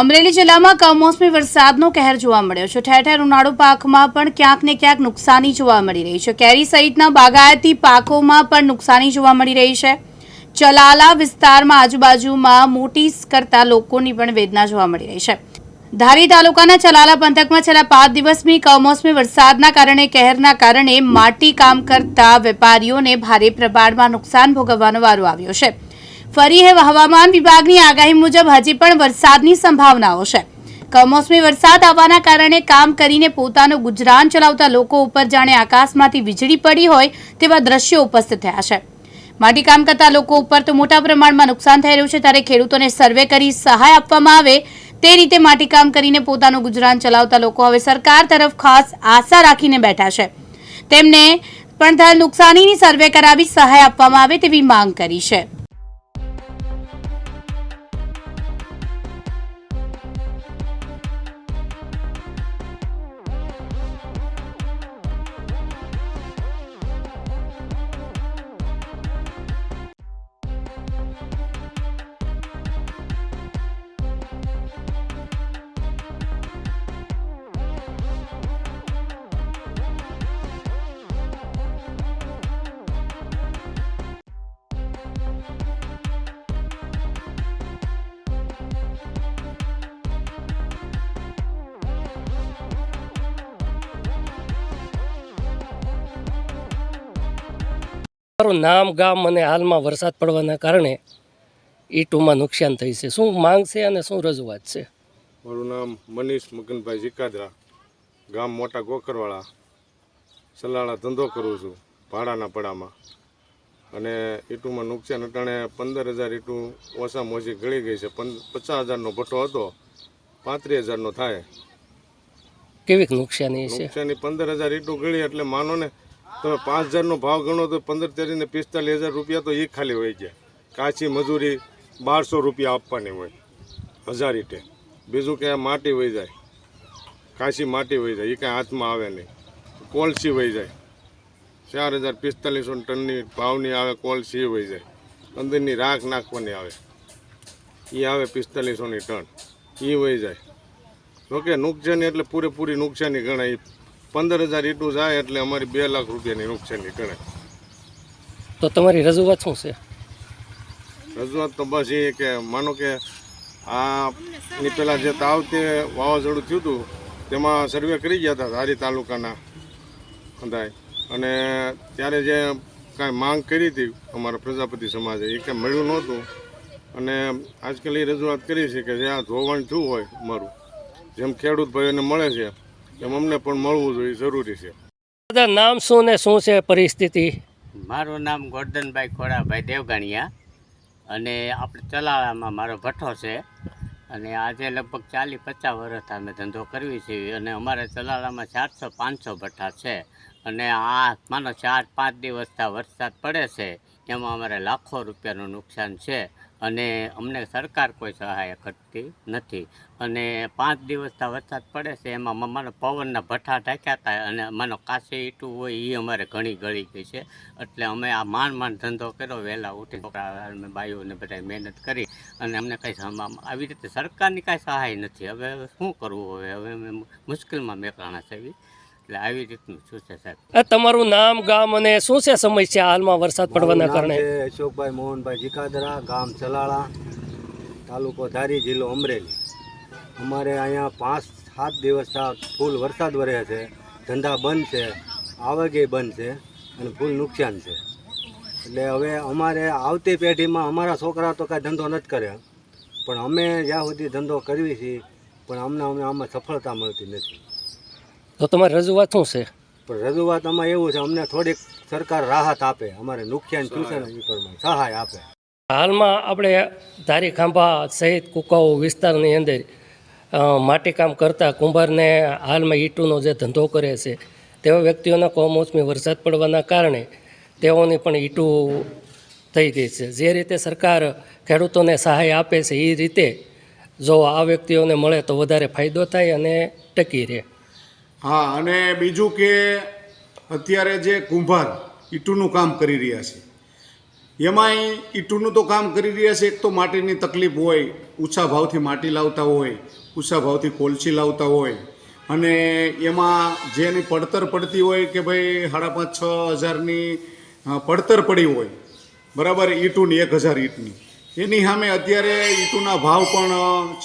અમરેલી જિલ્લામાં કમોસમી વરસાદનો કહેર જોવા મળ્યો છે. ઠેર ઠેર ઉનાળુ પાકમાં પણ ક્યાંક ને ક્યાંક નુકસાની જોવા મળી રહી છે. કેરી સહિતના બાગાયતી પાકોમાં પણ નુકસાની જોવા મળી રહી છે. ચલાલા વિસ્તારમાં આજુબાજુમાં મોટી કરતા લોકોની પણ વેદના જોવા મળી રહી છે. ધારી તાલુકાના ચલાલા પંથકમાં છેલ્લા પાંચ દિવસની કમોસમી વરસાદના કારણે, કહેરના કારણે માટી કામ કરતા વેપારીઓને ભારે પ્રમાણમાં નુકસાન ભોગવવાનો વારો આવ્યો છે. ફરી હવે હવામાન વિભાગની આગાહી મુજબ હજી પણ વરસાદની સંભાવનાઓ છે. કમોસમી વરસાદ આવવાના કારણે કામ કરીને પોતાનું ગુજરાન ચલાવતા લોકો ઉપર જાણે આકાશમાંથી વીજળી પડી હોય તેવા દ્રશ્યો ઉપસ્થિત થયા છે. માટી કામ કરતા લોકો ઉપર તો મોટા પ્રમાણમાં નુકસાન થઈ રહ્યું છે, ત્યારે ખેડૂતોને સર્વે કરી સહાય આપવામાં આવે તે રીતે માટીકામ કરીને પોતાનું ગુજરાન ચલાવતા લોકો હવે સરકાર તરફ ખાસ આશા રાખીને બેઠા છે. તેમને પણ થયેલ નુકસાનીની સર્વે કરાવી સહાય આપવામાં આવે તેવી માંગ કરી છે. મારું નામ ગામ અને હાલમાં વરસાદ પડવાના કારણે ઈટુમાં નુકસાન થઈ છે. શું માંગ છે અને શું રજૂઆત છે? મારું નામ મનીષ મગનભાઈ જીકાદરા ગામ મોટા ગોકરવાળા સલાળા ધંધો કરું છું ભાડાના પડામાં. અને ઈટુમાં નુકસાન અટાણે પંદર હજાર ઈટું ઓછામાં ઓછી ગળી ગઈ છે. પચાસ હજારનો ભઠ્ઠો હતો પાંત્રીસ હજારનો થાય. કેવીક નુકસાની છે? નુકસાની પંદર હજાર ઈટું ગળી એટલે માનો ને તમે પાંચ હજારનો ભાવ ગણો તો પંદર તેરીને પિસ્તાલીસ હજાર રૂપિયા તો એ ખાલી હોય ગયા. કાચી મજૂરી બારસો રૂપિયા આપવાની હોય. હજાર ઈટે. બીજું કે માટી વહી જાય. કાચી માટી વહી જાય. એ કાંઈ હાથમાં આવે નહીં. કોલસી વહી જાય. ચાર હજાર પિસ્તાલીસો ટનની ભાવની આવે, કોલસી વહી જાય. અંદરની રાખ નાખવાની આવે. એ આવે પિસ્તાલીસોની ટન. એ વહી જાય. જોકે નુકસાની એટલે પૂરેપૂરી નુકસાની ગણાય. પંદર હજાર ઈટું જાય એટલે અમારી બે લાખ રૂપિયાની નુકસાની ગણાય તો તમારી રજૂઆત શું છે? રજૂઆત તો બસ એ કે માનો કે આ પહેલાં જે તાવ તે વાવાઝોડું થયું હતું તેમાં સર્વે કરી ગયા હતા ધારી તાલુકાના અંધાય અને ત્યારે જે કાંઈ માંગ કરી હતી અમારા પ્રજાપતિ સમાજે એ કાંઈ મળ્યું નહોતું. અને આજકાલ એ રજૂઆત કરી છે કે જે આ ધોવાણ થયું હોય અમારું જેમ ખેડૂત ભાઈઓને મળે છે એમ અમને પણ મળવું જોઈએ જરૂરી છે. બધા નામ શું ને શું છે પરિસ્થિતિ? મારું નામ ગોરધનભાઈ ખોડાભાઈ દેવગાણિયા અને આપણે ચલાળામાં મારો ભઠ્ઠો છે અને આજે લગભગ ચાલીસ પચાસ વર્ષ અમે ધંધો કરવી છીએ અને અમારે ચલાળામાં ચારસો પાંચસો ભઠ્ઠા છે અને આ માનો ચાર પાંચ દિવસથી વરસાદ પડે છે એમાં અમારે લાખો રૂપિયાનું નુકસાન છે. અને અમને સરકાર કોઈ સહાય કરતી નથી. અને પાંચ દિવસના વરસાદ પડે છે, એમાં માનો પવનના ભઠ્ઠા ઢાંક્યા હતા અને માનો કાશી ઈટું હોય એ અમારે ઘણી ગળી ગઈ છે. એટલે અમે આ માંડ માંડ ધંધો કર્યો, વહેલા ઉઠી છોકરા, અમે બાઈઓને બધા મહેનત કરી અને અમને કંઈ આવી રીતે સરકારની કાંઈ સહાય નથી. હવે શું કરવું હવે? હવે અમે મુશ્કેલમાં મેકલાણા છે એવી. એટલે આવી રીતનું શું છે સાહેબ? તમારું નામ ગામ અને શું છે સમસ્યા હાલમાં વરસાદ પડવાના કારણે? અશોકભાઈ મોહનભાઈ જીખાદરા ગામ ચલાળા તાલુકો ધારી જિલ્લો અમરેલી. અમારે અહીંયા પાંચ સાત દિવસ ફૂલ વરસાદ વરે છે ધંધા બંધ છે આવકે બંધ છે અને ફૂલ નુકસાન છે. એટલે હવે અમારે આવતી પેઢીમાં અમારા છોકરા તો કાંઈ ધંધો નથી કરે પણ અમે જ્યાં સુધી ધંધો કરવી છીએ પણ અમને અમને આમાં સફળતા મળતી નથી. તો તમારી રજૂઆત શું છે? પણ રજૂઆત આમાં એવું છે અમને થોડીક સરકાર રાહત આપે. અમારે નુકસાન થયું છે ને એ પ્રમાણે સહાય આપે. હાલમાં આપણે ધારી ખાંભા સહિત કુકાઓ વિસ્તારની અંદર માટીકામ કરતા કુંભારને હાલમાં ઈટુનો જે ધંધો કરે છે તેવા વ્યક્તિઓના કમોસમી વરસાદ પડવાના કારણે તેઓની પણ ઈંટું થઈ ગઈ છે. જે રીતે સરકાર ખેડૂતોને સહાય આપે છે એ રીતે જો આ વ્યક્તિઓને મળે તો વધારે ફાયદો થાય અને ટકી રહે. હા, અને બીજું કે અત્યારે જે કુંભાર ઈંટુનું કામ કરી રહ્યા છે. એમાંય ઈટુનું તો કામ કરી રહ્યા છે, એક તો માટીની તકલીફ હોય, ઊંચા ભાવથી માટી લાવતા હોય, ઊંચા ભાવથી કોલસી લાવતા હોય, અને એમાં જેની પડતર પડતી હોય કે ભાઈ સાડા પાંચ, છ હજારની પડતર પડી હોય, બરાબર, ઈંટુની એક હજાર ઈંટની. એની સામે અત્યારે ઈંટુના ભાવ પણ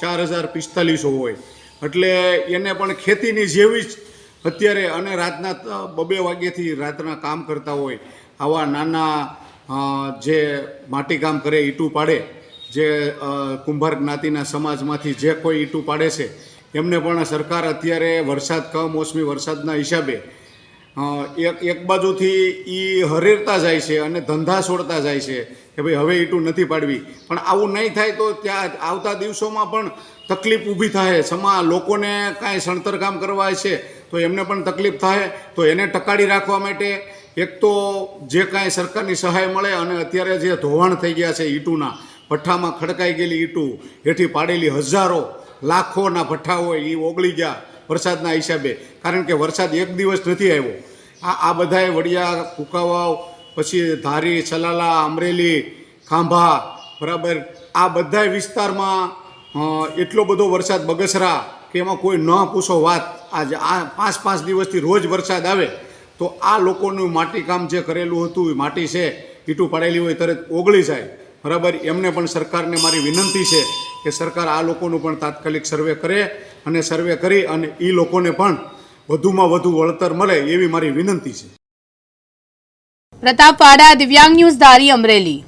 ચાર હજાર પિસ્તાલીસો હોય. એટલે એને પણ ખેતીની જેવી જ અત્યારે અને રાતના બબે વાગ્યાથી રાતના કામ કરતા હોય, આવા નાના જે માટીકામ કરે, ઈંટું પાડે, જે કુંભાર જ્ઞાતિના સમાજમાંથી જે કોઈ ઈંટું પાડે છે, એમને પણ સરકાર અત્યારે વરસાદ, કમોસમી વરસાદના હિસાબે એક એક બાજુથી એ હરેરતા જાય છે અને ધંધા છોડતા જાય છે કે ભાઈ હવે ઈટું નથી પાડવી. પણ આવું નહીં થાય તો ત્યાં આવતા દિવસોમાં પણ તકલીફ ઊભી થાય. સમા લોકોને કાંઈ સણતરકામ કરવા છે તો એમને પણ તકલીફ થાય. તો એને ટકાડી રાખવા માટે એક તો જે કાંઈ સરકારની સહાય મળે અને અત્યારે જે ધોવાણ થઈ ગયા છે ઈટુના, ભઠ્ઠામાં ખડકાઈ ગયેલી ઈંટું, હેઠી પાડેલી હજારો, લાખોના ભઠ્ઠા હોય એ ઓગળી ગયા. વરસાદના હિસાબે. કારણ કે વરસાદ એક દિવસ નથી આવ્યો. આ આ બધાએ વડિયા, કુકાવાવ, પછી ધારી સલાલા અમરેલી, ખાંભા, બરાબર. આ બધા વિસ્તારમાં એટલો બધો વરસાદ બગસરા કે એમાં કોઈ ન પૂછો વાત. આજે આ પાંચ પાંચ દિવસથી રોજ વરસાદ આવે. તો આ લોકોનું માટીકામ જે કરેલું હતું, એ માટી છે, ઈટું પાડેલી હોય, તરત ઓગળી જાય. બરાબર. એમને પણ સરકારને મારી વિનંતી છે કે સરકાર આ લોકોનું પણ તાત્કાલિક સર્વે કરે. અને સર્વે કરી અને એ લોકોને પણ વધુમાં વધુ વળતર મળે એવી મારી વિનંતી છે. પ્રતાપ વાડા દિવ્યાંગ ન્યૂઝ ધારી અમરેલી.